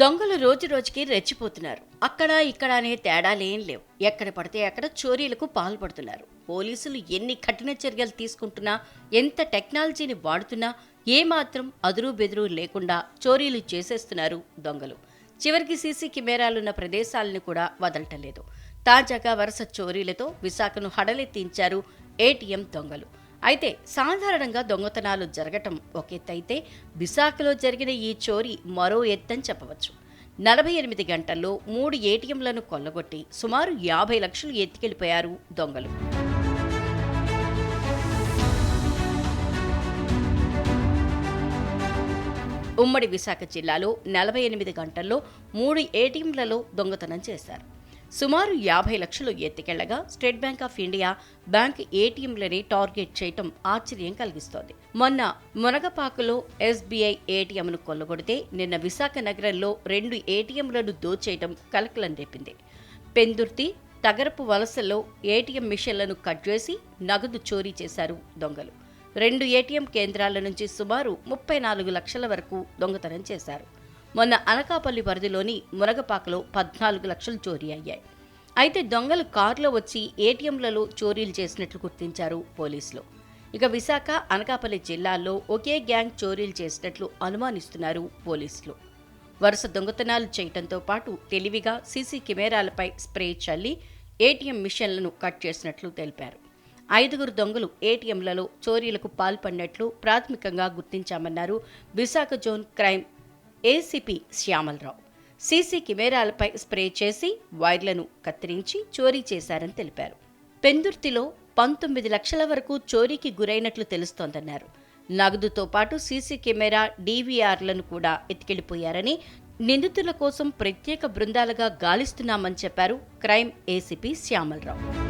దొంగలు రోజు రోజుకి రెచ్చిపోతున్నారు. అక్కడ ఇక్కడ అనే తేడాలేం లేవు. ఎక్కడ పడితే అక్కడ చోరీలకు పాల్పడుతున్నారు. పోలీసులు ఎన్ని కఠిన చర్యలు తీసుకుంటున్నా ఎంత టెక్నాలజీని వాడుతున్నా ఏమాత్రం అదురు బెదురు లేకుండా చోరీలు చేసేస్తున్నారు దొంగలు. చివరికి సీసీ కెమెరాలున్న ప్రదేశాలను కూడా వదలటం లేదు. తాజాగా వరుస చోరీలతో విశాఖను హడలెత్తించారు ఏటీఎం దొంగలు. అయితే సాధారణంగా దొంగతనాలు జరగటం ఒక ఎత్తైతే విశాఖలో జరిగిన ఈ చోరీ మరో ఎత్తని చెప్పవచ్చు. నలభై ఎనిమిది గంటల్లో మూడు ఏటీఎంలను కొల్లగొట్టి సుమారు యాభై లక్షలు ఎత్తికెళ్ళిపోయారు దొంగలు. ఉమ్మడి విశాఖ జిల్లాలో నలభై ఎనిమిది గంటల్లో మూడు ఏటీఎంలలో దొంగతనం చేశారు. సుమారు యాభై లక్షలు ఎత్తికెళ్ళగా State Bank of India bank ఏటీఎంలని target చేయటం ఆశ్చర్యం కలిగిస్తోంది. మొన్న మునగపాకులో ఎస్బీఐ ఏటీఎంను కొల్లగొడితే నిన్న విశాఖ నగరంలో రెండు ఏటీఎంలను దోచేయటం కలకలం రేపింది. పెందుర్తి తగరపు వలసలో ఏటీఎం మిషన్లను కట్ చేసి నగదు చోరీ చేశారు దొంగలు. రెండు ఏటీఎం కేంద్రాల నుంచి సుమారు ముప్పై నాలుగు లక్షల వరకు దొంగతనం చేశారు. మొన్న అనకాపల్లి పరిధిలోని మునగపాకలో పద్నాలుగు లక్షలు చోరీ అయ్యాయి. అయితే దొంగలు కారులో వచ్చి ఏటీఎంలలో చోరీలు చేసినట్లు గుర్తించారు పోలీసులు. ఇక విశాఖ అనకాపల్లి జిల్లాల్లో ఒకే గ్యాంగ్ చోరీలు చేసినట్లు అనుమానిస్తున్నారు పోలీసులు. వరుస దొంగతనాలు చేయటంతో పాటు తెలివిగా సీసీ కెమెరాలపై స్ప్రే చల్లి ఏటీఎం మిషన్లను కట్ చేసినట్లు తెలిపారు. ఐదుగురు దొంగలు ఏటీఎంలలో చోరీలకు పాల్పడినట్లు ప్రాథమికంగా గుర్తించామన్నారు Visakha zone crime ACP Shyamalarao. C కెమెరాలపై spray చేసి వైర్లను కత్తిరించి చోరీ చేశారని తెలిపారు. పెందుర్తిలో పంతొమ్మిది లక్షల వరకు చోరీకి గురైనట్లు తెలుస్తోందన్నారు. నగదుతో పాటు సీసీ కెమెరా డీవీఆర్లను కూడా ఎత్తికెళ్ళిపోయారని నిందితుల కోసం ప్రత్యేక బృందాలుగా గాలిస్తున్నామని చెప్పారు క్రైమ్ ఏసీపీ శ్యామలరావు.